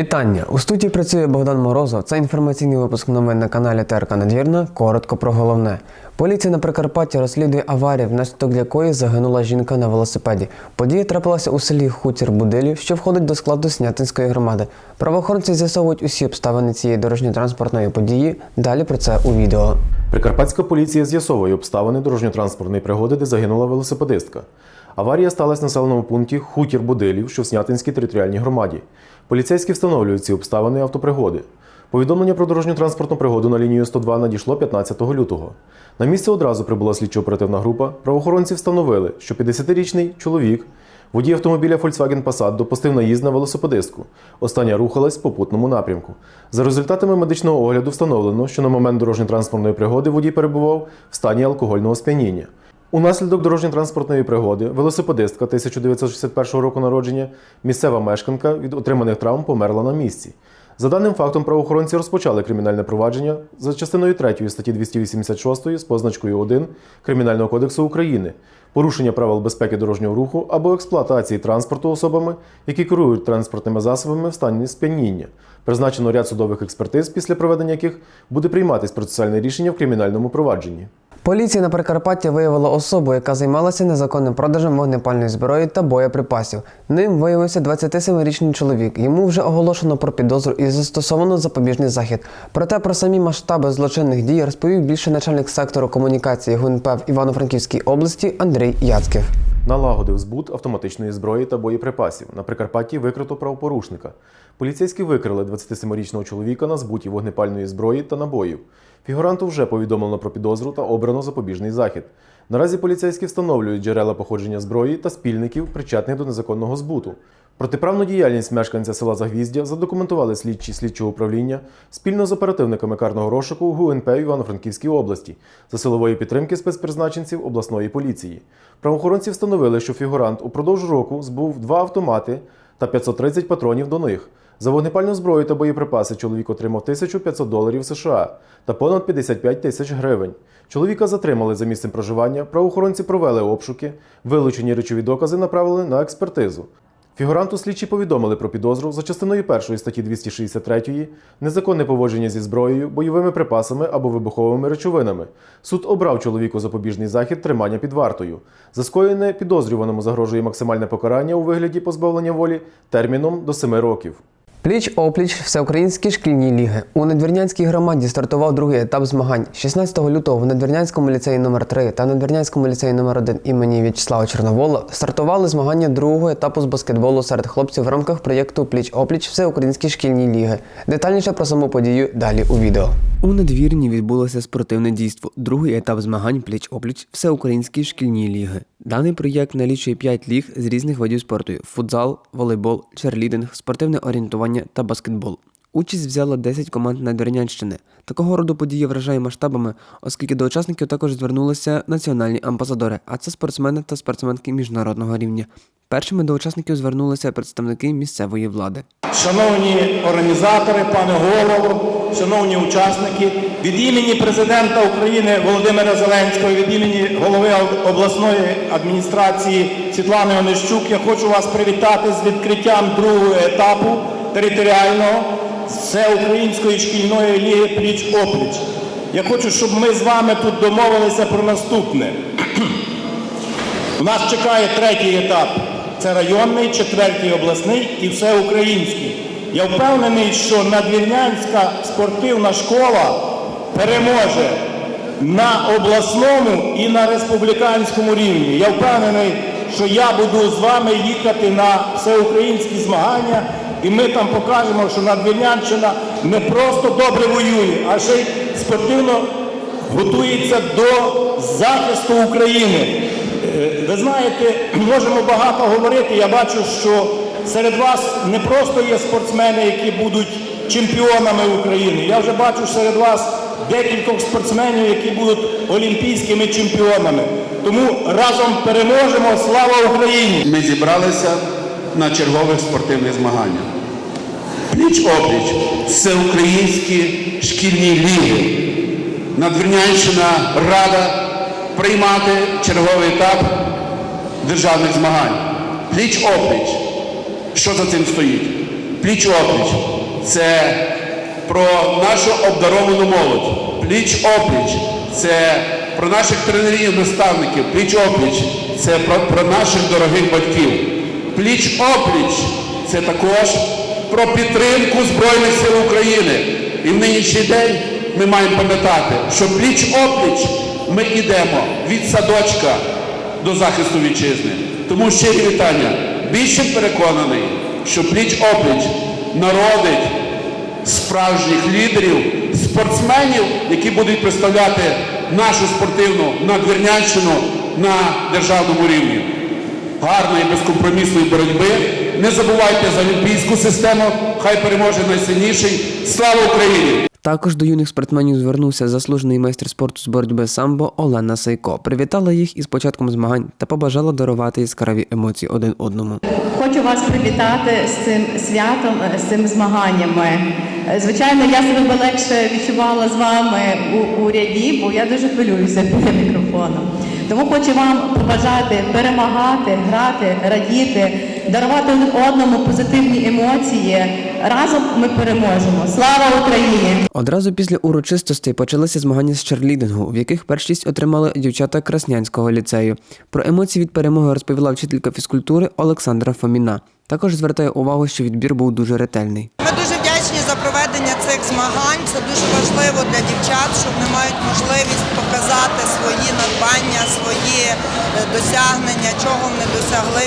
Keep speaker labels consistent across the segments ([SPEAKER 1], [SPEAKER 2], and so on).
[SPEAKER 1] Вітання! У студії працює Богдан Морозов. Це інформаційний випуск новин на каналі ТРК Надвірна. Коротко про головне. Поліція на Прикарпатті розслідує аварію, внаслідок якої загинула жінка на велосипеді. Подія трапилася у селі Хутір Будилів, що входить до складу Снятинської громади. Правоохоронці з'ясовують усі обставини цієї дорожньо-транспортної події. Далі про це у відео.
[SPEAKER 2] Прикарпатська поліція з'ясовує обставини дорожньо-транспортної пригоди, де загинула велосипедистка. Аварія сталася в населеному пункті Хутір Будилів, що в Снятинській територіальній громаді. Поліцейські встановлюють ці обставини автопригоди. Повідомлення про дорожньо-транспортну пригоду на лінію 102 надійшло 15 лютого. На місце одразу прибула слідчо-оперативна група. Правоохоронці встановили, що 50-річний чоловік, водій автомобіля Volkswagen Passat, допустив наїзд на велосипедистку. Остання рухалась в попутному напрямку. За результатами медичного огляду встановлено, що на момент дорожньо-транспортної пригоди водій перебував в стані алкогольного сп'яніння. Унаслідок дорожньо-транспортної пригоди велосипедистка 1961 року народження, місцева мешканка від отриманих травм померла на місці. За даним фактом, правоохоронці розпочали кримінальне провадження за частиною 3 статті 286 з позначкою 1 Кримінального кодексу України порушення правил безпеки дорожнього руху або експлуатації транспорту особами, які керують транспортними засобами в стані сп'яніння. Призначено ряд судових експертиз, після проведення яких буде прийматись процесуальне рішення в кримінальному провадженні.
[SPEAKER 1] Поліція на Прикарпатті виявила особу, яка займалася незаконним продажем вогнепальної зброї та боєприпасів. Ним виявився 27-річний чоловік. Йому вже оголошено про підозру і застосовано запобіжний захід. Проте про самі масштаби злочинних дій розповів більше начальник сектору комунікації ГУНП в Івано-Франківській області Андрій Яцьків.
[SPEAKER 2] Налагодив збут автоматичної зброї та боєприпасів. На Прикарпатті викрито правопорушника. Поліцейські викрили 27-річного чоловіка на збуті вогнепальної зброї та набоїв. Фігуранту вже повідомлено про підозру та обрано запобіжний захід. Наразі поліцейські встановлюють джерела походження зброї та спільників, причетних до незаконного збуту. Протиправну діяльність мешканця села Загвіздя задокументували слідчі слідчого управління спільно з оперативниками карного розшуку ГУНП Івано-Франківській області за силової підтримки спецпризначенців обласної поліції. Правоохоронці встановили, що фігурант упродовж року збув два автомати та 530 патронів до них. За вогнепальну зброю та боєприпаси чоловік отримав 1500 доларів США та понад 55 тисяч гривень. Чоловіка затримали за місцем проживання. Правоохоронці провели обшуки, вилучені речові докази направили на експертизу. Фігуранту слідчі повідомили про підозру за частиною 1 статті 263 незаконне поводження зі зброєю, бойовими припасами або вибуховими речовинами. Суд обрав чоловіку запобіжний захід тримання під вартою. За скоєне підозрюваному загрожує максимальне покарання у вигляді позбавлення волі терміном до 7 років.
[SPEAKER 1] Пліч опліч всеукраїнські шкільні ліги. У Надвірнянській громаді стартував другий етап змагань. 16 лютого в Надвірнянському ліцеї номер 3 та Надвірнянському ліцеї номер 1 імені В'ячеслава Чорновола стартували змагання другого етапу з баскетболу серед хлопців в рамках проєкту Пліч опліч всеукраїнські шкільні ліги. Детальніше про саму подію далі у відео. У надвірні відбулося спортивне дійство. Другий етап змагань пліч опліч всеукраїнські шкільні ліги. Даний проєкт налічує 5 ліг з різних видів спорту: футзал, волейбол, черлідинг, спортивне орієнтування та баскетбол. Участь взяло 10 команд Надвірнянщини. Такого роду події вражає масштабами, оскільки до учасників також звернулися національні амбасадори, а це спортсмени та спортсменки міжнародного рівня. Першими до учасників звернулися представники місцевої влади.
[SPEAKER 3] Шановні організатори, пане голово, шановні учасники, від імені президента України Володимира Зеленського, від імені голови обласної адміністрації Світлани Онищук, я хочу вас привітати з відкриттям другого етапу територіального всеукраїнської шкільної ліги пліч-опліч. Я хочу, щоб ми з вами тут домовилися про наступне. У нас чекає третій етап. Це районний, четвертий обласний і всеукраїнський. Я впевнений, що надвірнянська спортивна школа переможе на обласному і на республіканському рівні. Я впевнений, що я буду з вами їхати на всеукраїнські змагання, і ми там покажемо, що надвірнянщина не просто добре воює, а ще й спортивно готується до захисту України. Е, Ви знаєте, можемо багато говорити. Я бачу, що серед вас не просто є спортсмени, які будуть чемпіонами України. Я вже бачу серед вас декількох спортсменів, які будуть олімпійськими чемпіонами. Тому разом переможемо. Слава Україні!
[SPEAKER 4] Ми зібралися на чергових спортивних змаганнях. Пліч-опліч всеукраїнські шкільні ліги. Надвірнянщина рада приймати черговий етап державних змагань. Пліч-опліч. Що за цим стоїть? пліч опліч. Це про нашу обдаровану молодь. Пліч опліч. Це про наших тренерів, наставників. Пліч опліч. Це про, про наших дорогих батьків. Пліч опліч. Це також про підтримку Збройних сил України. І в нинішній день ми маємо пам'ятати, що пліч опліч ми йдемо від садочка до захисту вітчизни. Тому щирі вітання. Більше переконаний, що пліч опліч народить справжніх лідерів, спортсменів, які будуть представляти нашу спортивну надвірнянщину на державному рівні. Гарної безкомпромісної боротьби. Не забувайте за олімпійську систему. Хай переможе найсильніший. Слава Україні!
[SPEAKER 1] Також до юних спортсменів звернувся заслужений майстер спорту з боротьби самбо Олена Сайко. Привітала їх із початком змагань та побажала дарувати яскраві емоції один одному.
[SPEAKER 5] Хочу вас привітати з цим святом, з цими змаганнями. Е, Звичайно, я себе би легше відчувала з вами у, у ряді, бо я дуже хвилююся біля мікрофону. Тому хочу вам побажати перемагати, грати, радіти, дарувати один одному позитивні емоції. Разом ми переможемо. Слава Україні!
[SPEAKER 1] Одразу після урочистостей почалися змагання з черлідингу, в яких першість отримали дівчата Краснянського ліцею. Про емоції від перемоги розповіла вчителька фізкультури Олександра Фоміна. Також звертає увагу, що відбір був дуже ретельний.
[SPEAKER 6] Ми дуже цих змагань. Це дуже важливо для дівчат, що вони мають можливість показати свої надбання, свої е, досягнення, чого вони досягли,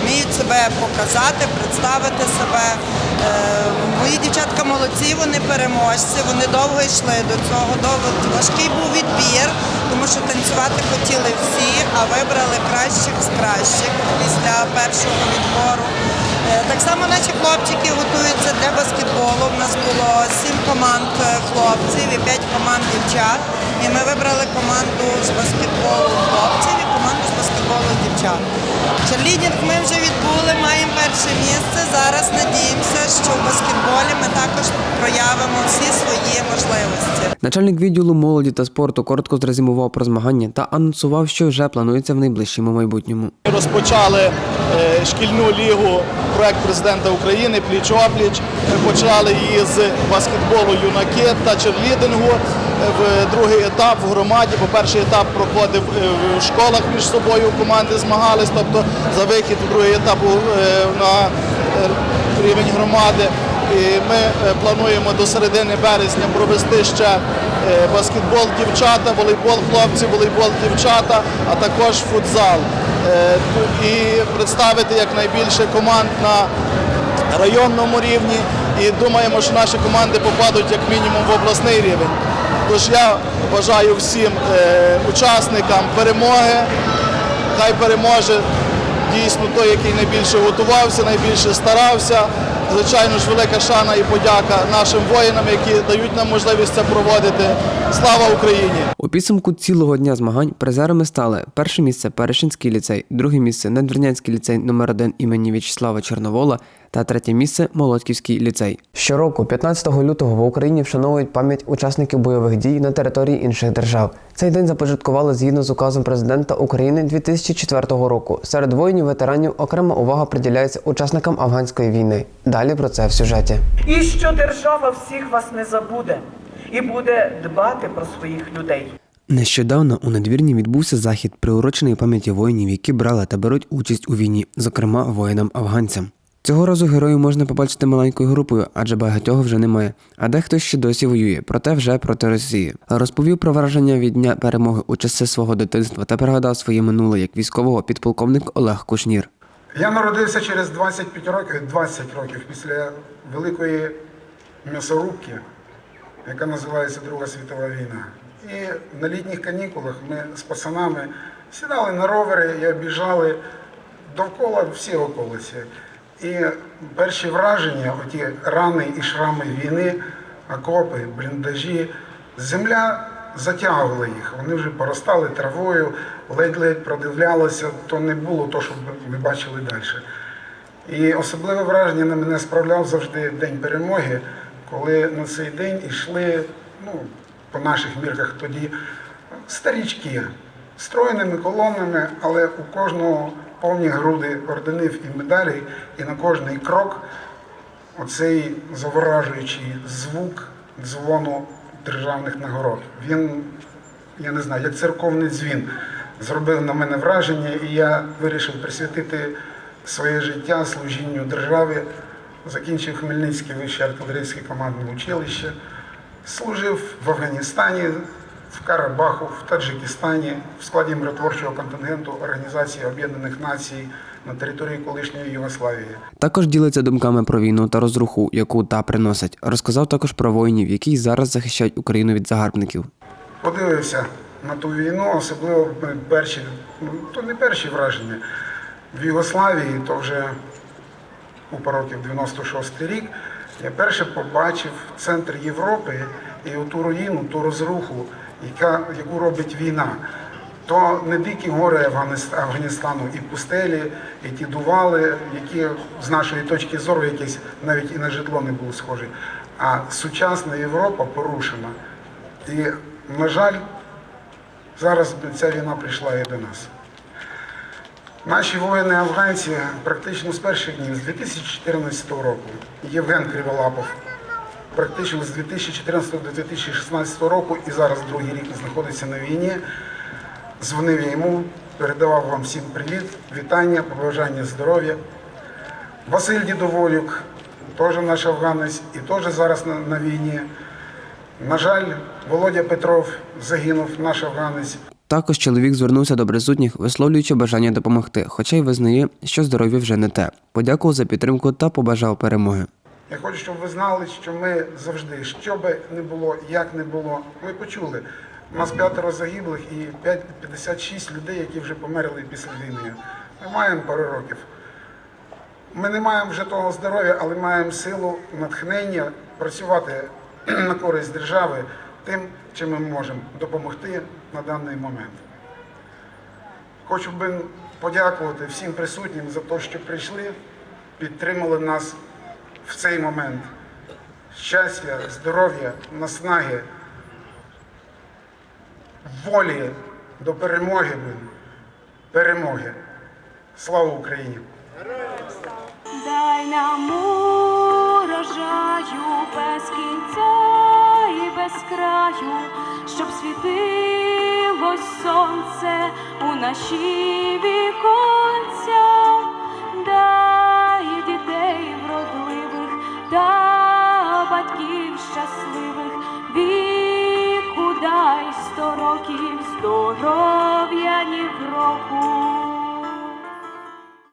[SPEAKER 6] вміють себе показати, представити себе. Е, Мої дівчатка молодці, вони переможці, вони довго йшли до цього. Довго важкий був відбір, тому що танцювати хотіли всі, а вибрали кращих з кращих після першого відбору. Так само наші хлопчики готуються для баскетболу. У нас було сім команд е, хлопців і п'ять команд дівчат. І ми вибрали команду з баскетболу хлопців і команду з баскетболу дівчат. Черлідінг ми вже відбули, маємо перше місце. Зараз надіємося, що в баскетболі ми також проявимо всі свої можливості.
[SPEAKER 1] Начальник відділу молоді та спорту коротко зрезюмував про змагання та анонсував, що вже планується в найближчому майбутньому.
[SPEAKER 7] Розпочали е, шкільну лігу проект президента України пліч опліч. Ми почали її з баскетболу юнаки та черлідингу. Е, В другий етап в громаді, бо перший етап проходив е, в школах між собою команди змагались, тобто за вихід в другий етап е, на е, рівень громади. І ми е, плануємо до середини березня провести ще баскетбол дівчата, волейбол хлопці, волейбол дівчата, а також футзал. І представити якнайбільше команд на районному рівні. І думаємо, що наші команди попадуть як мінімум в обласний рівень. Тож я бажаю всім учасникам перемоги. Хай переможе дійсно той, який найбільше готувався, найбільше старався. Звичайно ж, велика шана і подяка нашим воїнам, які дають нам можливість це проводити. Слава Україні!
[SPEAKER 1] У підсумку цілого дня змагань призерами стали перше місце Перешинський ліцей, друге місце Надвірнянський ліцей номер 1 імені В'ячеслава Чорновола та третє місце Молодківський ліцей. Щороку, 15 лютого, в Україні вшановують пам'ять учасників бойових дій на території інших держав. Цей день започаткували згідно з указом президента України 2004 року. Серед воїнів-ветеранів окрема увага приділяється учасникам афганської війни. Далі про це в сюжеті.
[SPEAKER 8] І що держава всіх вас не забуде і буде дбати про своїх людей.
[SPEAKER 1] Нещодавно у надвірні відбувся захід, приурочений пам'яті воїнів, які брали та беруть участь у війні, зокрема воїнам-афганцям. Цього разу героїв можна побачити маленькою групою, адже багатьох вже немає. А дехто ще досі воює, проте вже проти Росії. Розповів про враження від дня перемоги у часи свого дитинства та пригадав своє минуле як військового підполковник Олег Кушнір.
[SPEAKER 9] Я народився через 25 років, 20 років після великої м'ясорубки, яка називається Друга світова війна. І на літніх канікулах ми з пацанами сідали на ровери і обіжали довкола всі околиці. І перші враження, оті рани і шрами війни, окопи, бліндажі, земля затягувала їх. Вони вже поростали травою, ледь-ледь продивлялося, то не було то, що ми бачили далі. І особливе враження на мене справляв завжди День перемоги, коли на цей день йшли, ну, по наших мірках тоді, старічки, стройними колонами, але у кожного повні груди орденів і медалей, і на кожний крок оцей заворажуючий звук дзвону державних нагород. Він, я не знаю, як церковний дзвін зробив на мене враження, і я вирішив присвятити своє життя служінню державі. Закінчив Хмельницьке вище артилерійське командне училище, служив в Афганістані, в Карабаху, в Таджикистані в складі миротворчого контингенту Організації Об'єднаних Націй на території колишньої Югославії.
[SPEAKER 1] Також ділиться думками про війну та розруху, яку та приносить. Розказав також про воїнів, які зараз захищають Україну від загарбників.
[SPEAKER 9] Подивився на ту війну, особливо перші, ну то не перші враження. В Югославії, то вже у років 96 рік, я перше побачив центр Європи і ту руїну, ту розруху, яка, яку робить війна. То не дикі гори Афганістану і пустелі, і ті дували, які з нашої точки зору якісь навіть і на житло не були схожі. А сучасна Європа порушена. І, на жаль, зараз ця війна прийшла і до нас. Наші воїни афганці практично з перших днів, з 2014 року, Євген Криволапов, практично з 2014 до 2016 року і зараз другий рік знаходиться на війні. Дзвонив я йому, передавав вам всім привіт, вітання, побажання здоров'я. Василь Дідоволюк, теж наш афганець і теж зараз на, на війні. На жаль, Володя Петров загинув, наш афганець.
[SPEAKER 1] Також чоловік звернувся до присутніх, висловлюючи бажання допомогти, хоча й визнає, що здоров'я вже не те. Подякував за підтримку та побажав перемоги.
[SPEAKER 9] Я хочу, щоб ви знали, що ми завжди, що би не було, як не було, ми почули. У нас п'ятеро загиблих і 5 56 людей, які вже померли після війни. Ми маємо пару років. Ми не маємо вже того здоров'я, але маємо силу, натхнення працювати на користь держави тим, чим ми можемо допомогти на даний момент. Хочу би подякувати всім присутнім за те, що прийшли, підтримали нас в цей момент. Щастя, здоров'я, наснаги, волі до перемоги, перемоги. Слава Україні!
[SPEAKER 10] Дай нам урожаю без кінця і без краю, щоб світилось сонце у наші